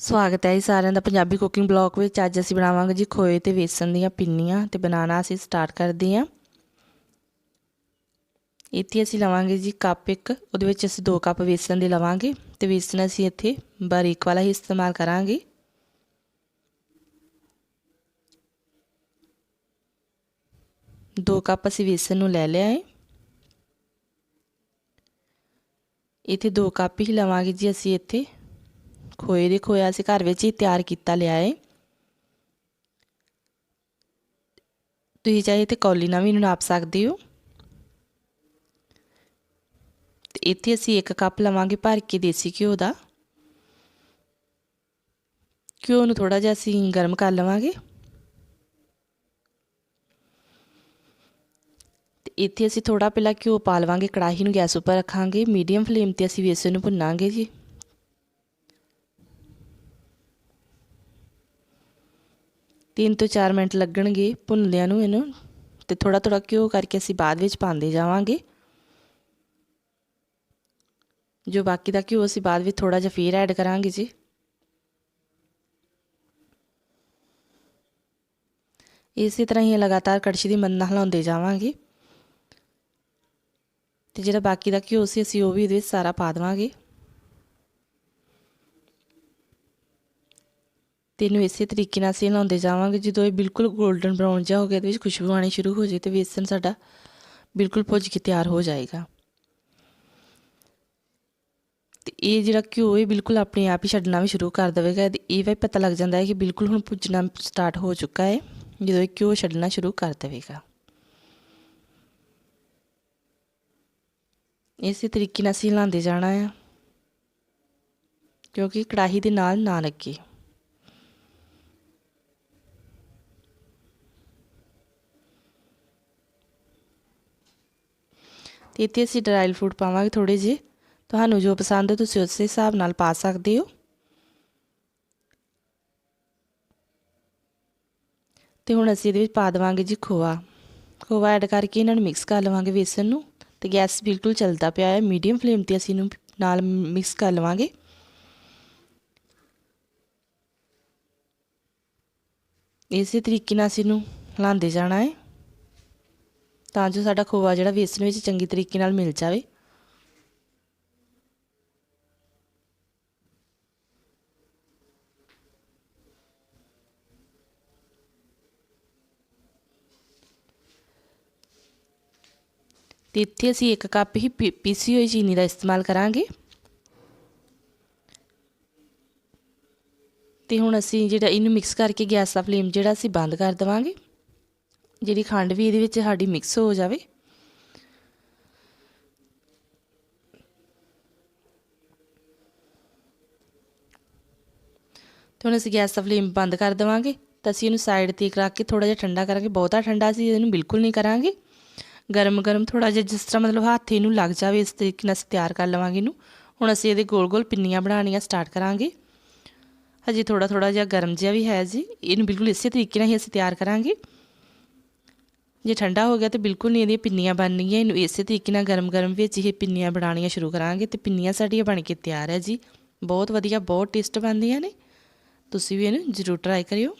ਸਵਾਗਤ ਹੈ ਜੀ ਸਾਰਿਆਂ ਦਾ ਪੰਜਾਬੀ ਕੁਕਿੰਗ ਬਲੌਗ ਵਿੱਚ। ਅੱਜ ਅਸੀਂ ਬਣਾਵਾਂਗੇ ਜੀ ਖੋਏ ਤੇ ਵੇਸਣ ਦੀਆਂ ਪਿੰਨੀਆਂ ਤੇ ਬਣਾਉਣਾ ਅਸੀਂ ਸਟਾਰਟ ਕਰਦੇ ਹਾਂ। ਇੱਥੇ ਅਸੀਂ ਲਵਾਂਗੇ ਜੀ ਕੱਪ ਇੱਕ, ਉਹਦੇ ਵਿੱਚ ਅਸੀਂ 2 ਕੱਪ ਵੇਸਣ ਦੇ ਲਵਾਂਗੇ ਤੇ ਵੇਸਣ ਅਸੀਂ ਇੱਥੇ ਬਾਰੀਕ ਵਾਲਾ ਹੀ ਇਸਤੇਮਾਲ ਕਰਾਂਗੇ। ਦੋ ਕੱਪ ਅਸੀਂ ਵੇਸਣ ਨੂੰ ਲੈ ਲਿਆ ਹੈ। ਇੱਥੇ ਦੋ ਕੱਪ ਹੀ ਲਵਾਂਗੇ ਜੀ ਅਸੀਂ ਇੱਥੇ। ਖੋਏ ਦੇ ਖੋਇਆ ਅਸੀਂ ਘਰ ਵਿੱਚ ਹੀ ਤਿਆਰ ਕੀਤਾ ਲਿਆ ਹੈ ਤੁਸੀਂ ਚਾਹੇ ਤੇ ਕੌਲੀ ਨਾਲ ਵੀ ਨਾਪ ਸਕਦੇ ਹੋ। ਤੇ ਇੱਥੇ ਅਸੀਂ ਇੱਕ ਕੱਪ ਲਵਾਂਗੇ ਭਰ ਕੇ ਦੇਸੀ ਘਿਓ ਦਾ। ਘਿਓ ਨੂੰ ਥੋੜਾ ਜਿਹਾ ਅਸੀਂ ਗਰਮ ਕਰ ਲਵਾਂਗੇ। ਤੇ ਇੱਥੇ ਅਸੀਂ ਥੋੜਾ ਪਹਿਲਾਂ ਘਿਓ ਪਾ ਲਵਾਂਗੇ, ਕੜਾਹੀ ਨੂੰ ਗੈਸ ਉੱਪਰ ਰੱਖਾਂਗੇ। ਮੀਡੀਅਮ ਫਲੇਮ ਤੇ ਅਸੀਂ ਵੇਸਣ ਨੂੰ ਭੁੰਨਾਂਗੇ ਜੀ। ਤਿੰਨ ਤੋਂ 4 ਮਿੰਟ ਲੱਗਣਗੇ ਭੁੰਨਦਿਆਂ ਨੂੰ ਇਹਨੂੰ ਤੇ ਥੋੜਾ ਥੋੜਾ ਘਿਓ ਕਰਕੇ ਅਸੀਂ ਬਾਅਦ ਵਿੱਚ ਪਾਉਂਦੇ ਜਾਵਾਂਗੇ। ਜੋ ਬਾਕੀ ਦਾ ਘਿਓ ਅਸੀਂ ਬਾਅਦ ਵਿੱਚ ਥੋੜਾ ਜਿਹਾ ਫੇਰ ਐਡ ਕਰਾਂਗੇ ਜੀ। ਇਸੇ ਤਰ੍ਹਾਂ ਹੀ ਲਗਾਤਾਰ ਕੜਛੀ ਦੀ ਮਦਦ ਨਾਲ ਹਿਲਾਉਂਦੇ ਜਾਵਾਂਗੇ। ਤੇ ਜਿਹੜਾ ਬਾਕੀ ਦਾ ਘਿਓ ਸੀ, ਅਸੀਂ ਉਹ ਵੀ ਇਹਦੇ ਵਿੱਚ ਸਾਰਾ ਪਾ ਦੇਵਾਂਗੇ। ਤੇ ਇਹਨੂੰ ਇਸੇ ਤਰੀਕੇ ਨਾਲ ਅਸੀਂ ਹਿਲਾਉਂਦੇ ਜਾਵਾਂਗੇ। ਜਦੋਂ ਇਹ ਬਿਲਕੁਲ 골ਡਨ ਬਰਾਊਨ ਜਿਹਾ ਹੋ ਗਿਆ, ਤੇ ਵਿੱਚ ਖੁਸ਼ਬੂ ਆਣੀ ਸ਼ੁਰੂ ਹੋ ਜੇ ਤੇ ਵੇਸਣ ਸਾਡਾ ਬਿਲਕੁਲ ਭੁੱਜ ਕੇ ਤਿਆਰ ਹੋ ਜਾਏਗਾ। ਤੇ ਇਹ ਜਿਹੜਾ ਘਿਓ, ਇਹ ਬਿਲਕੁਲ ਆਪਣੇ ਆਪ ਹੀ ਛੱਡਣਾ ਵੀ ਸ਼ੁਰੂ ਕਰ ਦੇਵੇਗਾ। ਤੇ ਇਹ ਵੀ ਪਤਾ ਲੱਗ ਜਾਂਦਾ ਹੈ ਕਿ ਬਿਲਕੁਲ ਹੁਣ ਭੁੱਜਣਾ ਸਟਾਰਟ ਹੋ ਚੁੱਕਾ ਹੈ, ਜਦੋਂ ਇਹ ਘਿਓ ਛੱਡਣਾ ਸ਼ੁਰੂ ਕਰ ਦੇਵੇਗਾ। ਇਸੇ ਤਰੀਕੇ ਨਾਲ ਅਸੀਂ ਹਿਲਾਉਂਦੇ ਜਾਣਾ ਆ, ਕਿਉਂਕਿ ਕੜਾਹੀ ਦੇ ਨਾਲ ਨਾ ਲੱਗੇ। ਤੇ ਇੱਥੇ ਅਸੀਂ ਡਰਾਈ ਫਰੂਟ ਪਾਵਾਂਗੇ ਥੋੜੇ ਜਿਹੇ। ਤੁਹਾਨੂੰ ਜੋ ਪਸੰਦ ਹੈ ਤੁਸੀਂ ਉਸੇ ਹਿਸਾਬ ਨਾਲ ਪਾ ਸਕਦੇ ਹੋ। ਤੇ ਹੁਣ ਅਸੀਂ ਇਹਦੇ ਵਿੱਚ ਪਾ ਦੇਵਾਂਗੇ ਜੀ ਖੋਆ। ਖੋਆ ਐਡ ਕਰਕੇ ਇਹਨਾਂ ਨੂੰ ਮਿਕਸ ਕਰ ਲਵਾਂਗੇ ਬੇਸਨ ਨੂੰ। ਤੇ ਗੈਸ ਬਿਲਕੁਲ ਚੱਲਦਾ ਪਿਆ ਹੈ। ਮੀਡੀਅਮ ਫਲੇਮ ਤੇ ਅਸੀਂ ਇਹਨੂੰ ਨਾਲ ਮਿਕਸ ਕਰ ਲਵਾਂਗੇ। ਇਸੇ ਤਰੀਕੇ ਨਾਲ ਅਸੀਂ ਇਹਨੂੰ ਹਿਲਾਉਂਦੇ ਜਾਣਾ ਹੈ। ਤਾਂ ਜੋ ਸਾਡਾ ਖੋਆ ਜਿਹੜਾ ਵੇਸਣ ਵਿੱਚ ਚੰਗੀ ਤਰੀਕੇ ਨਾਲ ਮਿਲ ਜਾਵੇ। ਤੇ ਇੱਥੇ ਅਸੀਂ ਇੱਕ ਕੱਪ ਹੀ ਪੀਸੀ ਹੋਈ ਚੀਨੀ ਦਾ ਇਸਤੇਮਾਲ ਕਰਾਂਗੇ। ਤੇ ਹੁਣ ਅਸੀਂ ਜਿਹੜਾ ਇਹਨੂੰ ਮਿਕਸ ਕਰਕੇ ਗੈਸ ਦਾ ਫਲੇਮ ਜਿਹੜਾ ਅਸੀਂ ਬੰਦ ਕਰ ਦੇਵਾਂਗੇ। ਜਿਹੜੀ ਖੰਡ ਵੀ ਇਹਦੇ ਵਿੱਚ ਸਾਡੀ ਮਿਕਸ ਹੋ ਜਾਵੇ। ਤੇ ਹੁਣ ਅਸੀਂ ਗੈਸ ਦਾ ਫਲੇਮ ਬੰਦ ਕਰ ਦੇਵਾਂਗੇ। ਤਾਂ ਅਸੀਂ ਇਹਨੂੰ ਸਾਈਡ ਤੇ ਰੱਖ ਕੇ ਥੋੜਾ ਜਿਹਾ ਠੰਡਾ ਕਰਾਂਗੇ। ਬਹੁਤਾ ਠੰਡਾ ਅਸੀਂ ਇਹਨੂੰ ਬਿਲਕੁਲ ਨਹੀਂ ਕਰਾਂਗੇ। ਗਰਮ ਗਰਮ ਥੋੜਾ ਜਿਹਾ ਜਿਸ ਤਰ੍ਹਾਂ ਮਤਲਬ ਹੱਥ ਇਹਨੂੰ ਲੱਗ ਜਾਵੇ, ਇਸ ਤਰੀਕੇ ਨਾਲ ਅਸੀਂ ਤਿਆਰ ਕਰ ਲਵਾਂਗੇ ਇਹਨੂੰ। ਹੁਣ ਅਸੀਂ ਇਹਦੇ ਗੋਲ ਗੋਲ ਪਿੰਨੀਆਂ ਬਣਾਉਣੀਆਂ ਸਟਾਰਟ ਕਰਾਂਗੇ। ਹਜੇ ਥੋੜਾ ਥੋੜਾ ਜਿਹਾ ਗਰਮ ਜਿਹਾ ਵੀ ਹੈ ਜੀ। ਇਹਨੂੰ ਬਿਲਕੁਲ ਇਸੇ ਤਰੀਕੇ ਨਾਲ ਹੀ ਅਸੀਂ ਤਿਆਰ ਕਰਾਂਗੇ। ਜੇ ਠੰਡਾ ਹੋ ਗਿਆ ਤੇ ਬਿਲਕੁਲ ਨਹੀਂ ਇਹਦੀਆਂ ਪਿੰਨੀਆਂ ਬਣਨਗੀਆਂ, ਇਹਨੂੰ ਇਸੇ ਤਰੀਕੇ ਨਾਲ ਗਰਮ-ਗਰਮ ਵਿੱਚ ਇਹ ਪਿੰਨੀਆਂ ਬਣਾਉਣੀਆਂ ਸ਼ੁਰੂ ਕਰਾਂਗੇ ਤੇ ਪਿੰਨੀਆਂ ਸਾਡੀਆਂ ਬਣ ਕੇ ਤਿਆਰ ਹੈ ਜੀ। ਬਹੁਤ ਵਧੀਆ, ਬਹੁਤ ਟੇਸਟ ਬਣਦੀਆਂ ਨੇ। ਤੁਸੀਂ ਵੀ ਇਹਨੂੰ ਜ਼ਰੂਰ ਟਰਾਈ ਕਰਿਓ।